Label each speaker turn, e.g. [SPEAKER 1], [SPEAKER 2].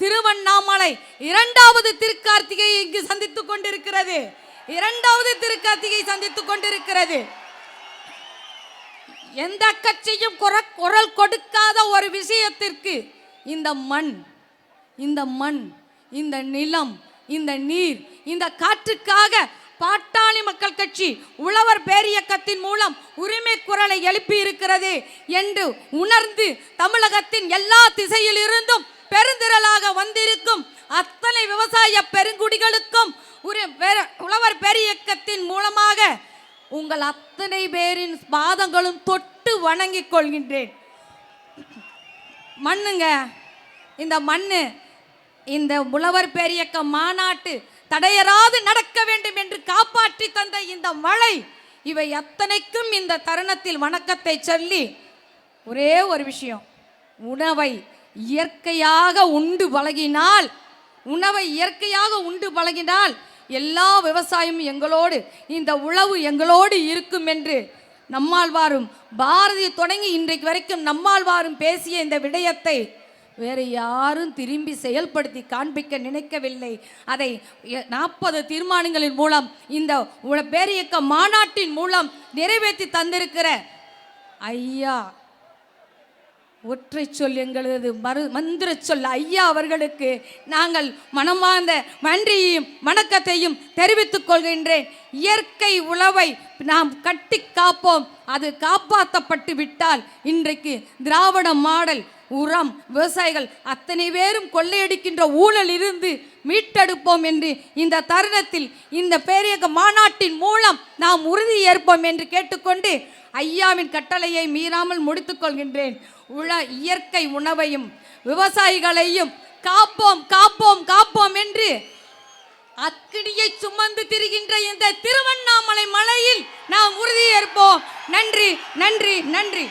[SPEAKER 1] திருவண்ணாமலை இரண்டாவது திருக்கார்த்திகையை இங்கு சந்தித்துக் கொண்டிருக்கிறது. இரண்டாவது திருக்கார்த்திகை சந்தித்துக் கொண்டிருக்கிறது. எந்த கட்சியும் குரல் கொடுக்காத ஒரு விஷயத்திற்கு இந்த மண் இந்த மண் இந்த நிலம் இந்த நீர் இந்த காற்றுக்காக பாட்டாளி மக்கள் கட்சி உழவர் பேரியக்கத்தின் மூலம் உரிமை குரலை எழுப்பி இருக்கிறது என்று உணர்ந்து தமிழகத்தின் எல்லா திசையிலிருந்தும் பெருந்திரளாக வந்திருக்கும் அத்தனை விவசாய பெருங்குடிகளுக்கும் ஒரு உழவர் பெரியக்கத்தின் மூலமாக உங்கள் அத்தனை பேரின் பாதங்களும் தொட்டு வணங்கிக் கொள்கின்றேன். மண்ணுங்க இந்த மண்ணு இந்த உழவர் பெரியக்க மாநாட்டு தடையராது நடக்க வேண்டும் என்று காப்பாற்றி தந்த இந்த மழை இவை அத்தனைக்கும் இந்த தருணத்தில் வணக்கத்தை சொல்லி ஒரே ஒரு விஷயம் உணவை இயற்கையாக உண்டு பழகினால் உணவை இயற்கையாக உண்டு பழகினால் எல்லா விவசாயமும் எங்களோடு இந்த உழவு எங்களோடு இருக்கும் என்று நம்மாழ்வாரும் பாரதி தொடங்கி இன்றைக்கு வரைக்கும் நம்மாழ்வாரும் பேசிய இந்த விடயத்தை வேறு யாரும் திரும்பி செயல்படுத்தி காண்பிக்க நினைக்கவில்லை. அதை நாற்பது தீர்மானங்களின் மூலம் இந்த பேரியக்க மாநாட்டின் மூலம் நிறைவேற்றி தந்திருக்கிற ஐயா ஒற்றை சொல் எங்களது மறு மந்திர சொல் ஐயா அவர்களுக்கு நாங்கள் மனமார்ந்த நன்றியையும் வணக்கத்தையும் தெரிவித்துக் கொள்கின்றேன். இயற்கை உழவை நாம் கட்டி காப்போம். அது காப்பாற்றப்பட்டு விட்டால் இன்றைக்கு திராவிட மாடல் உரம் விவசாயிகள் அத்தனை பேரும் கொள்ளையடிக்கின்ற ஊழல் இருந்து மீட்டெடுப்போம் என்று இந்த தருணத்தில் இந்த பேரியக்க மாநாட்டின் மூலம் நாம் உறுதி ஏற்போம் என்று கேட்டுக்கொண்டு ஐயாவின் கட்டளையை மீறாமல் முடித்துக்கொள்கின்றேன் உழ இயற்கை உணவையும் விவசாயிகளையும் காப்போம் காப்போம் காப்போம் என்று அக்கினியை சுமந்து திரிகின்ற இந்த திருவண்ணாமலை மலையில் நாம் உறுதியேற்போம் நன்றி நன்றி நன்றி.